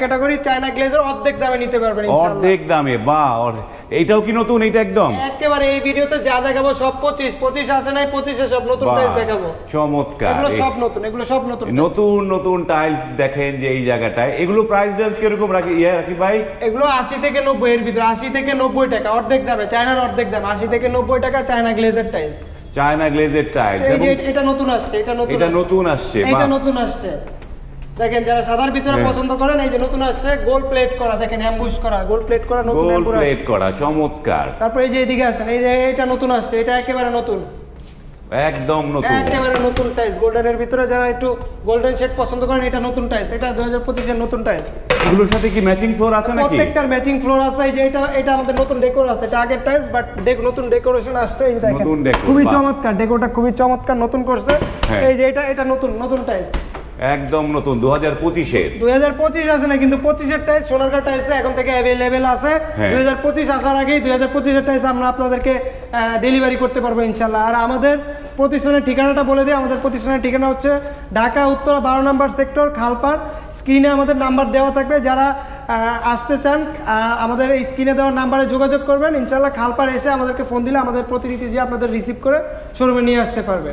Category China গ্লেজের অর্ধেক দামে নিতে পারবেন অর্ধেক দামে বা এইটাও কি নতুন? এইটা একদম? একেবারে এই ভিডিওতে যা দেখাবো সব পঁচিশ পঁচিশ আসে নাই সব নতুন প্রাইস দেখাবো। চমৎকার। এগুলো সব নতুন এগুলো সব নতুন নতুন নতুন টাইলস দেখেন যে এই জায়গাটায়। এগুলো প্রাইস রেঞ্জ কীরকম রাখি ইয়ে রাখি ভাই? এগুলো আশি থেকে নব্বই এর ভিতরে আশি থেকে নব্বই টাকা অর্ধেক দামে চায়নার অর্ধেক দাম আশি থেকে নব্বই টাকা চায়না গ্লেজের টাইলস চায়না গ্লেজের টাইলস এটা নতুন আসছে এটা নতুন এটা নতুন আসছে এটা নতুন আসছে। দেখেন যারা সাদার ভিতরে হ্যাঁ। পছন্দ করেন এই যে নতুন আসছে গোল প্লেট করা দেখেন অ্যাম্বুশ করা গোল প্লেট করা নতুন গোল প্লেট করা চমৎকার। তারপর এই যে এদিকে আছেন এই যে এটা নতুন আসছে এটা একেবারে নতুন। একদম নতুন। একেবারে নতুন টাইলস গোল্ডেনের ভিতরে যারা একটু গোল্ডেন শেড পছন্দ করেন এটা নতুন টাইলস এটা দুই হাজার পঁচিশের নতুন টাইলস এগুলোর সাথে কি ম্যাচিং ফ্লোর আছে নাকি? প্রত্যেকটার ম্যাচিং ফ্লোর আছে এই যে এটা এটা আমাদের নতুন ডেকোর আছে এটা আগের টাইলস বাট ডেক নতুন ডেকোরেশন আসছে এই দেখেন। নতুন decor, খুবই চমৎকার ডেকোরটা খুবই চমৎকার নতুন করছে। হ্যাঁ। এই যে এটা এটা নতুন নতুন টাইলস একদম নতুন দু হাজার পঁচিশে দুই হাজার পঁচিশ আছে না কিন্তু পঁচিশের টাইলস সোনারগাঁ টাইলস এখন থেকে অ্যাভেলেবেল আছে। হ্যাঁ। দুই হাজার পঁচিশ আসার আগেই দুই হাজার পঁচিশের টাইলস আমরা আপনাদেরকে ডেলিভারি করতে পারব ইনশাল্লাহ আর আমাদের প্রতিষ্ঠানের ঠিকানাটা বলে দিই আমাদের প্রতিষ্ঠানের ঠিকানা হচ্ছে ঢাকা উত্তর বারো নম্বর সেক্টর খালপার স্ক্রিনে আমাদের নাম্বার দেওয়া থাকবে যারা আসতে চান আমাদের এই স্ক্রিনে দেওয়া নাম্বারে যোগাযোগ করবেন। ইনশাল্লাহ খালপার এসে আমাদেরকে ফোন দিলে আমাদের প্রতিনিধি যে আপনাদের রিসিভ করে শোরুমে নিয়ে আসতে পারবে।